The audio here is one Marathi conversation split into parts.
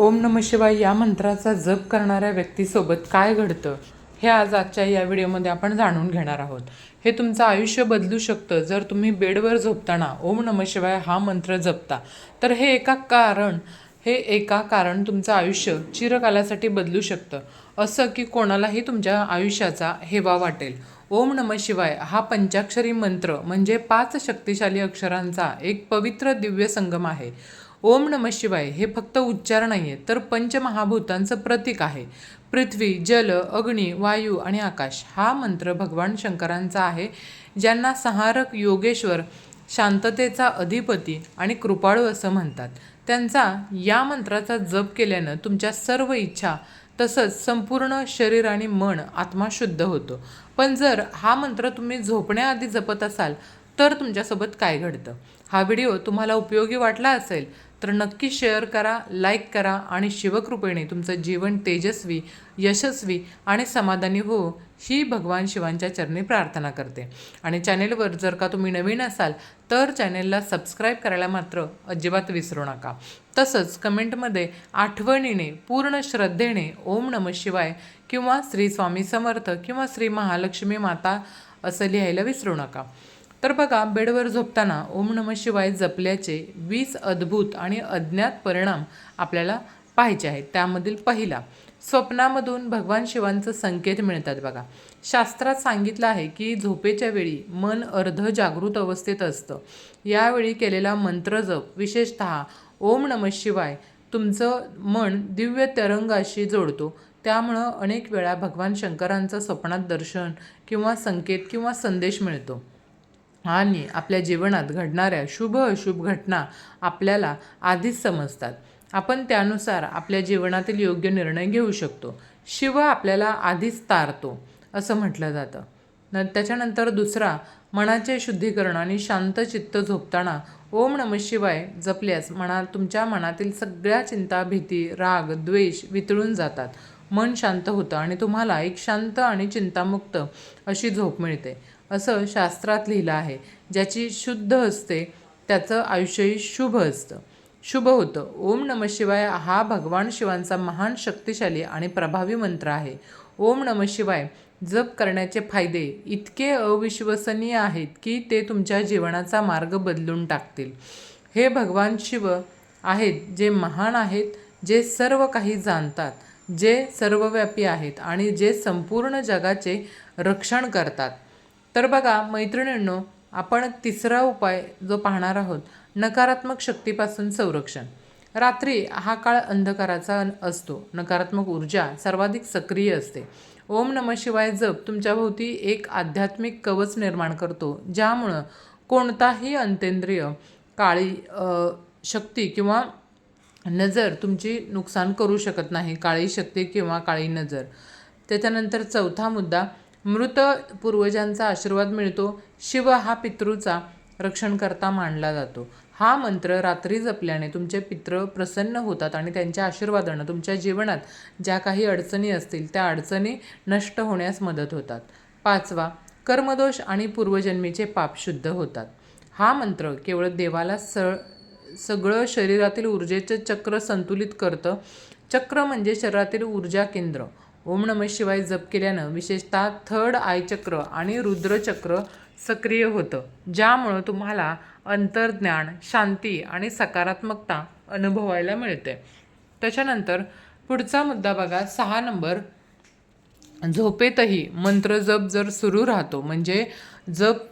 ओम नम शिवाय या मंत्राचा जप करणाऱ्या व्यक्तीसोबत काय घडतं हे आज आजच्या या व्हिडिओमध्ये आपण जाणून घेणार आहोत. हे तुमचं आयुष्य बदलू शकतं. जर तुम्ही बेडवर झोपताना ओम नम शिवाय हा मंत्र जपता तर हे एका कारण हे एका कारण तुमचं आयुष्य चिरकालासाठी बदलू शकतं. असं की कोणालाही तुमच्या आयुष्याचा हेवा वाटेल. ओम नम शिवाय हा पंचाक्षरी मंत्र म्हणजे पाच शक्तिशाली अक्षरांचा एक पवित्र दिव्य संगम आहे. ओम नम शिवाय हे फक्त उच्चार नाही आहे तर पंचमहाभूतांचं प्रतीक आहे. पृथ्वी जल अग्नी वायू आणि आकाश हा मंत्र भगवान शंकरांचा आहे ज्यांना संहारक योगेश्वर शांततेचा अधिपती आणि कृपाळू असं म्हणतात. त्यांचा या मंत्राचा जप केल्यानं तुमच्या सर्व इच्छा तसंच संपूर्ण शरीर आणि मन आत्मा शुद्ध होतो. पण जर हा मंत्र तुम्ही झोपण्याआधी जपत असाल तर तुमच्यासोबत काय घडतं? हा व्हिडिओ तुम्हाला उपयोगी वाटला असेल तर नक्की शेअर करा लाईक करा आणि शिवकृपेने तुमचं जीवन तेजस्वी यशस्वी आणि समाधानी हो ही भगवान शिवांच्या चरणी प्रार्थना करते. आणि चॅनेलवर जर का तुम्ही नवीन असाल तर चॅनेलला सबस्क्राईब करायला मात्र अजिबात विसरू नका. तसंच कमेंटमध्ये आठवणीने पूर्ण श्रद्धेने ओम नम शिवाय किंवा श्री स्वामी समर्थ किंवा श्री महालक्ष्मी माता असं लिहायला विसरू नका. तर बघा बेडवर झोपताना ओम नम शिवाय जपल्याचे वीस अद्भुत आणि अज्ञात परिणाम आपल्याला पाहायचे आहेत. त्यामधील पहिला स्वप्नामधून भगवान शिवांचं संकेत मिळतात बघा. शास्त्रात सांगितलं आहे की झोपेच्या वेळी मन अर्ध जागृत अवस्थेत असतं. यावेळी केलेला मंत्रजप विशेषत ओम नम शिवाय तुमचं मन दिव्य तरंगाशी जोडतो. त्यामुळं अनेक वेळा भगवान शंकरांचं स्वप्नात दर्शन किंवा संकेत किंवा संदेश मिळतो. आणि आपल्या जीवनात घडणाऱ्या शुभ अशुभ घटना आपल्याला आधीच समजतात. आपण त्यानुसार आपल्या जीवनातील योग्य निर्णय घेऊ शकतो. शिव आपल्याला आधीच तारतो असं म्हटलं जातं. न त्याच्यानंतर दुसरा मनाचे शुद्धीकरण आणि शांत चित्त झोपताना ओम नम शिवाय जपल्यास मना तुमच्या मनातील सगळ्या चिंता भीती राग द्वेष वितळून जातात. मन शांत होतं आणि तुम्हाला एक शांत आणि चिंतामुक्त अशी झोप मिळते. असं शास्त्रात लिहिलं आहे. ज्याची शुद्ध असते त्याचं आयुष्यही शुभ असतं. शुभ होतं. ओम नम शिवाय हा भगवान शिवांचा महान शक्तिशाली आणि प्रभावी मंत्र आहे. ओम नम शिवाय जप करण्याचे फायदे इतके अविश्वसनीय आहेत की ते तुमच्या जीवनाचा मार्ग बदलून टाकतील. हे भगवान शिव आहेत जे महान आहेत जे सर्व काही जाणतात. जे सर्वव्यापी आहेत आणि जे संपूर्ण जगाचे रक्षण करतात. तर बघा मैत्रिणींनो आपण तिसरा उपाय जो पाहणार आहोत नकारात्मक शक्तीपासून संरक्षण. रात्री हा काळ अंधकाराचा असतो. नकारात्मक ऊर्जा सर्वाधिक सक्रिय असते. ओम नम शिवाय जप तुमच्याभोवती एक आध्यात्मिक कवच निर्माण करतो ज्यामुळं कोणताही अंतेंद्रिय काळी शक्ती किंवा नजर तुमची नुकसान करू शकत नाही काळी शक्ती किंवा काळी नजर. त्याच्यानंतर चौथा मुद्दा मृत पूर्वजांचा आशीर्वाद मिळतो. शिव हा पितृचा रक्षणकर्ता मानला जातो. हा मंत्र रात्री जपल्याने तुमचे पित्र प्रसन्न होतात आणि त्यांच्या आशीर्वादानं तुमच्या जीवनात ज्या काही अडचणी असतील त्या अडचणी नष्ट होण्यास मदत होतात. पाचवा कर्मदोष आणि पूर्वजन्मीचे पाप शुद्ध होतात. हा मंत्र केवळ देवाला सळ सगळं शरीरातील ऊर्जेचं चक्र संतुलित करतं. चक्र म्हणजे शरीरातील ऊर्जा केंद्र. ओम नम शिवाय जप केल्यानं विशेषतः थर्ड आय चक्र आणि रुद्रचक्र सक्रिय होतं ज्यामुळं तुम्हाला अंतर्ज्ञान शांती आणि सकारात्मकता अनुभवायला मिळते. त्याच्यानंतर पुढचा मुद्दा बघा सहा नंबर. झोपेतही मंत्र जप जर सुरू राहतो म्हणजे जप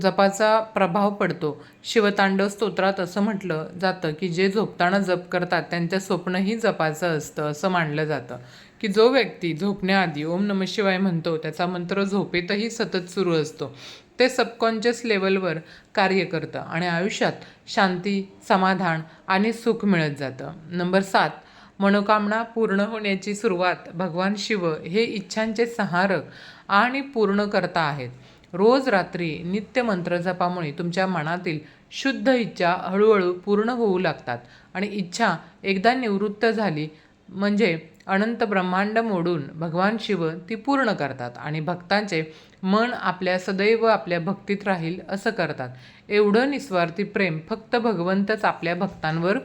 जपाचा प्रभाव पडतो. शिवतांडव स्तोत्रात असं म्हटलं जातं की जे झोपताना जप करतात त्यांचं स्वप्नही जपाचं असतं असं मानलं जातं. की जो व्यक्ती झोपण्याआधी ओम नम शिवाय म्हणतो त्याचा मंत्र झोपेतही सतत सुरू असतो. ते सबकॉन्शियस लेवलवर कार्य करतं आणि आयुष्यात शांती समाधान आणि सुख मिळत जातं. नंबर सात मनोकामना पूर्ण होण्याची सुरुवात भगवान शिव हे इच्छांचे संहारक आणि पूर्णकर्ता आहेत. रोज रात्री नित्यमंत्र जपामुळे तुमच्या मनातील शुद्ध इच्छा हळूहळू पूर्ण होऊ लागतात. आणि इच्छा एकदा निवृत्त झाली म्हणजे अनंत ब्रह्मांड मोडून भगवान शिव ती पूर्ण करतात आणि भक्तांचे मन आपल्या सदैव आपल्या भक्तीत राहील असं करतात. एवढं निस्वार्थी प्रेम फक्त भगवंतच आपल्या भक्तांवर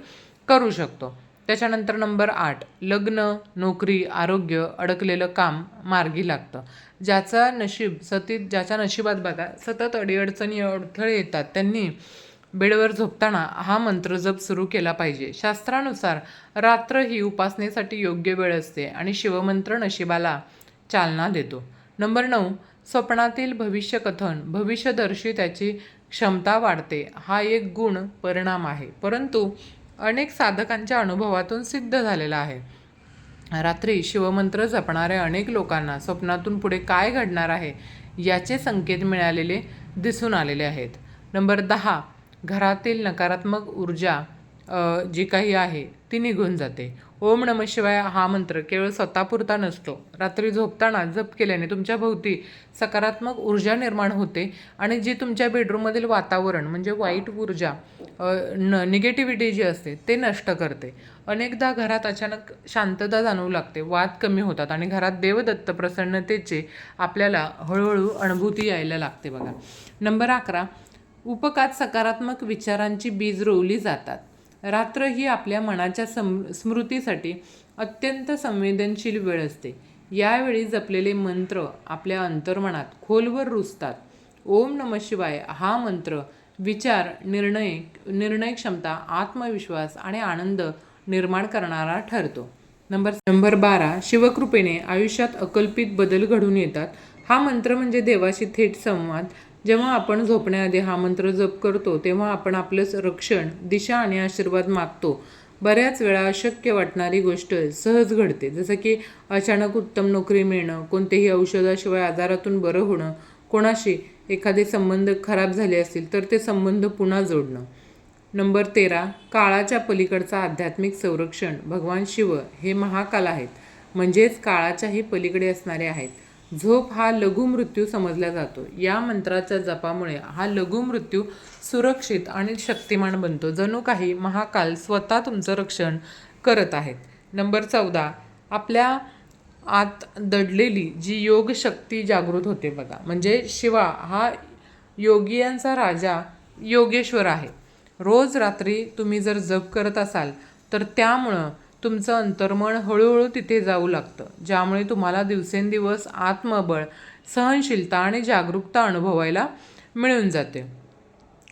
करू शकतो. त्याच्यानंतर नंबर आठ लग्न नोकरी आरोग्य अडकलेलं काम मार्गी लागतं. ज्याचा नशीब सतीत ज्याच्या नशिबात बघा सतत अडीअडचणी अडथळे येतात त्यांनी बेडवर झोपताना हा मंत्र जप सुरू केला पाहिजे. शास्त्रानुसार रात्र ही उपासनेसाठी योग्य वेळ असते आणि शिवमंत्र नशिबाला चालना देतो. नंबर नऊ स्वप्नातील भविष्यकथन भविष्यदर्शी त्याची क्षमता वाढते. हा एक गुण परिणाम आहे. परंतु अनेक साधकांच्या अनुभवातून सिद्ध झालेला आहे. रात्री शिवमंत्र जपणाऱ्या अनेक लोकांना स्वप्नातून पुढे काय घडणार आहे याचे संकेत मिळालेले दिसून आलेले आहेत. नंबर दहा घरातील नकारात्मक ऊर्जा जी काही आहे ती निघून जाते. ओम नम शिवाय हा मंत्र केवळ स्वतःपुरता नसतो. रात्री झोपताना जप केल्याने तुमच्या भोवती सकारात्मक ऊर्जा निर्माण होते आणि जी तुमच्या बेडरूममधील वातावरण म्हणजे वाईट ऊर्जा न निगेटिव्हिटी जी असते ते नष्ट करते. अनेकदा घरात अचानक शांतता जाणवू लागते वाद कमी होतात आणि घरात देवदत्त प्रसन्नतेचे आपल्याला हळूहळू अनुभूती यायला लागते बघा. नंबर अकरा उपकात सकारात्मक विचारांची बीज रोवली जातात. रात्र ही आपल्या मनाच्या सम स्मृतीसाठी अत्यंत संवेदनशील वेळ असते. यावेळी जपलेले मंत्र आपल्या अंतर्मनात खोलवर रुजतात. ओम नम शिवाय हा मंत्र विचार निर्णय निर्णय क्षमता आत्मविश्वास आणि आनंद निर्माण करणारा ठरतो. नंबर नंबर बारा शिवकृपेने आयुष्यात अकल्पित बदल घडून येतात. हा मंत्र म्हणजे देवाशी थेट संवाद जेव्हा आपण झोपण्याआधी हा मंत्र जप करतो तेव्हा आपण आपलं रक्षण दिशा आणि आशीर्वाद मागतो. बऱ्याच वेळा अशक्य वाटणारी गोष्ट सहज घडते. जसं की अचानक उत्तम नोकरी मिळणं कोणतेही औषधाशिवाय आजारातून बरं होणं कोणाशी एखादे संबंध खराब झाले असतील तर ते संबंध पुन्हा जोडणं. नंबर तेरा काळाच्या पलीकडचा आध्यात्मिक संरक्षण भगवान शिव हे महाकाल आहेत. म्हणजेच काळाच्याही पलीकडे असणारे आहेत. झोप हा लघु मृत्यू समजला जातो. या मंत्राच्या जपामुळे हा लघु मृत्यू सुरक्षित आणि शक्तिमान बनतो. जणू काही महाकाल स्वतः तुमचं रक्षण करत आहेत. नंबर चौदा. आपल्या आत दडलेली जी योग शक्ती जागृत होते बघा. म्हणजे शिवा हा योगियांचा राजा योगेश्वर आहे. रोज रात्री तुम्ही जर जप करत असाल तर त्यामुळं तुमचं अंतर्मन हळूहळू तिथे जाऊ लागतं ज्यामुळे तुम्हाला दिवसेंदिवस आत्मबळ सहनशीलता आणि जागरूकता अनुभवायला मिळून जाते.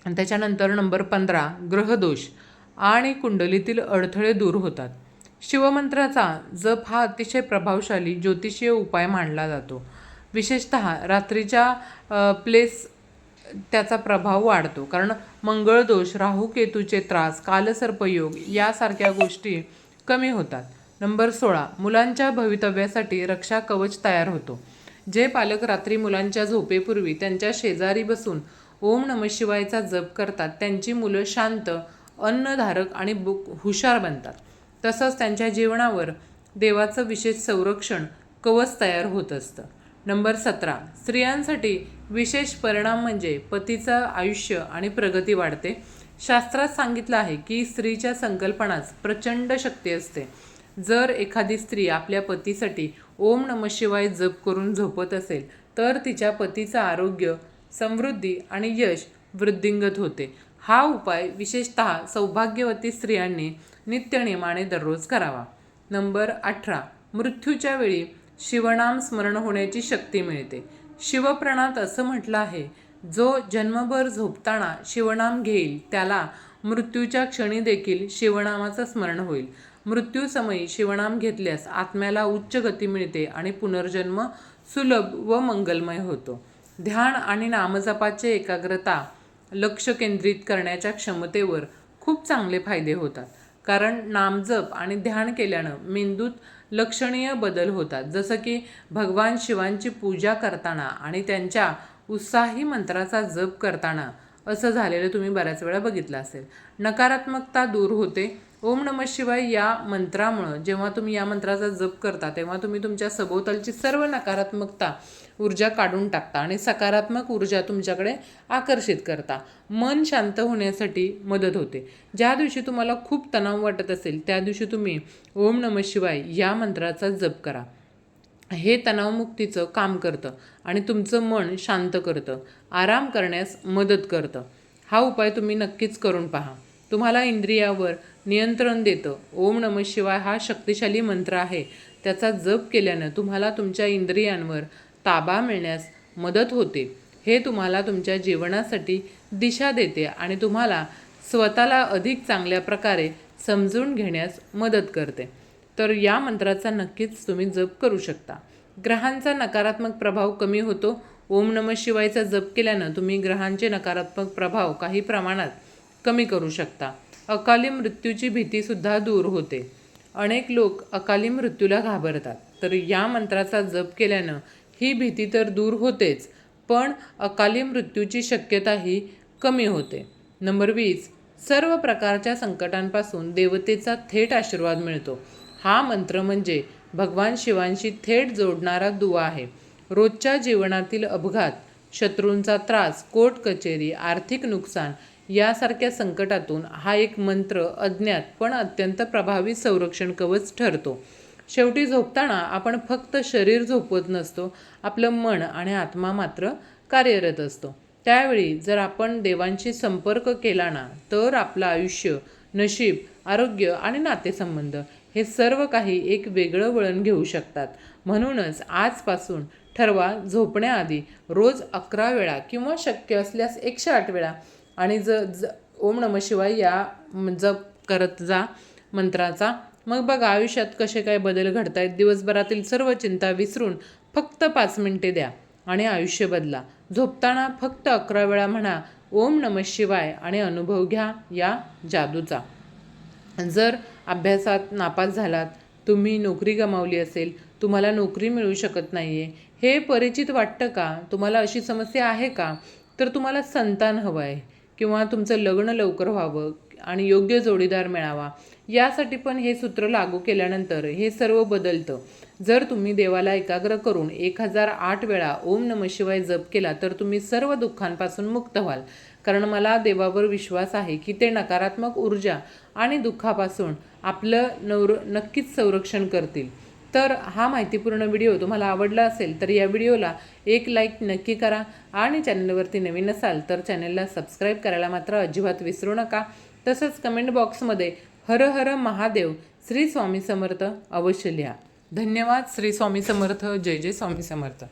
त्याच्यानंतर नंबर पंधरा ग्रहदोष आणि कुंडलीतील अडथळे दूर होतात. शिवमंत्राचा जप हा अतिशय प्रभावशाली ज्योतिषीय उपाय मानला जातो. विशेषत रात्रीच्या प्लेस त्याचा प्रभाव वाढतो. कारण मंगळदोष राहू केतूचे त्रास कालसर्पयोग यासारख्या गोष्टी कमी होतात. नंबर सोळा मुलांच्या भवितव्यासाठी रक्षा कवच तयार होतो. जे पालक रात्री मुलांच्या झोपेपूर्वी त्यांच्या शेजारी बसून ओम नम शिवायचा जप करतात त्यांची मुलं शांत अन्नधारक आणि बुक हुशार बनतात. तसंच त्यांच्या जीवनावर देवाचं विशेष संरक्षण कवच तयार होत असतं. नंबर सतरा स्त्रियांसाठी विशेष परिणाम म्हणजे पतीचं आयुष्य आणि प्रगती वाढते. शास्त्रात सांगितलं आहे की स्त्रीच्या संकल्पनाच प्रचंड शक्ती असते. जर एखादी स्त्री आपल्या पतीसाठी ओम नम शिवाय जप करून झोपत असेल तर तिच्या पतीचं आरोग्य समृद्धी आणि यश वृद्धिंगत होते. हा उपाय विशेषतः सौभाग्यवती स्त्रियांनी नित्यनियमाने दररोज करावा. नंबर अठरा. मृत्यूच्या वेळी शिवनाम स्मरण होण्याची शक्ती मिळते. शिवप्रणात असं म्हटलं आहे जो जन्मभर झोपताना शिवनाम घेईल त्याला मृत्यूच्या क्षणी देखील शिवनामाचं स्मरण होईल. मृत्यूसमयी शिवनाम घेतल्यास आत्म्याला उच्च गती मिळते आणि पुनर्जन्म सुलभ व मंगलमय होतो. ध्यान आणि नामजपाचे एकाग्रता लक्ष केंद्रित करण्याच्या क्षमतेवर खूप चांगले फायदे होतात. कारण नामजप आणि ध्यान केल्यानं मेंदूत लक्षणीय बदल होतात. जसं की भगवान शिवांची पूजा करताना आणि त्यांच्या उत्साही मंत्राचा जप करताना असं झालेलं तुम्ही बऱ्याच वेळा बघितलं असेल. नकारात्मकता दूर होते. ओम नम शिवाय या मंत्रामुळं जेव्हा तुम्ही या मंत्राचा जप करता तेव्हा तुम्ही तुमच्या सभोवतालची सर्व नकारात्मकता ऊर्जा काढून टाकता आणि सकारात्मक ऊर्जा तुमच्याकडे आकर्षित करता. मन शांत होण्यासाठी मदत होते. ज्या दिवशी तुम्हाला खूप तणाव वाटत असेल त्या दिवशी तुम्ही ओम नम शिवाय या मंत्राचा जप करा. हे तणावमुक्तीचं काम करतं आणि तुमचं मन शांत करतं. आराम करण्यास मदत करतं. हा उपाय तुम्ही नक्कीच करून पहा. तुम्हाला इंद्रियावर नियंत्रण देतं. ओम नम शिवाय हा शक्तिशाली मंत्र आहे. त्याचा जप केल्यानं तुम्हाला तुमच्या इंद्रियांवर ताबा मिळण्यास मदत होते. हे तुम्हाला तुमच्या जीवनासाठी दिशा देते आणि तुम्हाला स्वतःला अधिक चांगल्या प्रकारे समजून घेण्यास मदत करते. तर या मंत्राचा नक्कीच तुम्ही जप करू शकता. ग्रहांचा नकारात्मक प्रभाव कमी होतो. ओम नम शिवायचा जप केल्यानं तुम्ही ग्रहांचे नकारात्मक प्रभाव काही प्रमाणात कमी करू शकता. अकाली मृत्यूची भीतीसुद्धा दूर होते. अनेक लोक अकाली मृत्यूला घाबरतात. तर या मंत्राचा जप केल्यानं ही भीती तर दूर होतेच पण अकाली मृत्यूची शक्यताही कमी होते. नंबर वीस सर्व प्रकारच्या संकटांपासून देवतेचा थेट आशीर्वाद मिळतो. हा मंत्र म्हणजे भगवान शिवांशी थेट जोडणारा दुवा आहे. रोजच्या जीवनातील अपघात शत्रूंचा त्रास कोर्ट कचेरी आर्थिक नुकसान यासारख्या संकटातून हा एक मंत्र अज्ञात पण अत्यंत प्रभावी संरक्षण कवच ठरतो. शेवटी झोपताना आपण फक्त शरीर झोपवत नसतो आपलं मन आणि आत्मा मात्र कार्यरत असतो. त्यावेळी जर आपण देवांशी संपर्क केला ना तर आपलं आयुष्य नशीब आरोग्य आणि नातेसंबंध हे सर्व काही एक वेगळं वळण घेऊ शकतात. म्हणूनच आजपासून ठरवा झोपण्याआधी रोज अकरा वेळा किंवा शक्य असल्यास एकशे आठ वेळा. आणि ज ज ओम नम शिवाय या जप करत जा मंत्राचा. मग बघा आयुष्यात कसे काय बदल घडतायत. दिवसभरातील सर्व चिंता विसरून फक्त पाच मिनिटे द्या आणि आयुष्य बदला. झोपताना फक्त अकरा वेळा म्हणा ओम नम शिवाय आणि अनुभव घ्या या जादूचा. जर अभ्यासात नापास झालात. तुम्ही नोकरी गमावली असेल. तुम्हाला नोकरी मिळू शकत नाही आहे हे परिचित वाटतं का? तुम्हाला अशी समस्या आहे का? तर तुम्हाला संतान हवं आहे किंवा तुमचं लग्न लवकर व्हावं आणि योग्य जोडीदार मिळावा. यासाठी पण हे सूत्र लागू केल्यानंतर हे सर्व बदलतं. जर तुम्ही देवाला एकाग्र करून एक हजार आठ वेळा ओम नम शिवाय जप केला तर तुम्ही सर्व दुःखांपासून मुक्त व्हाल. कारण मला देवावर विश्वास आहे की ते नकारात्मक ऊर्जा आणि दुःखापासून आपलं नवर नक्कीच संरक्षण करतील. तर हा माहितीपूर्ण व्हिडिओ तुम्हाला आवडला असेल तर या व्हिडिओला एक लाईक नक्की करा आणि चॅनलवरती नवीन असाल तर चॅनलला सबस्क्राईब करायला मात्र अजिबात विसरू नका. तसंच कमेंट बॉक्समध्ये हर हर महादेव श्री स्वामी समर्थ अवश्य लिहा. धन्यवाद श्री स्वामी समर्थ जय जय स्वामी समर्थ.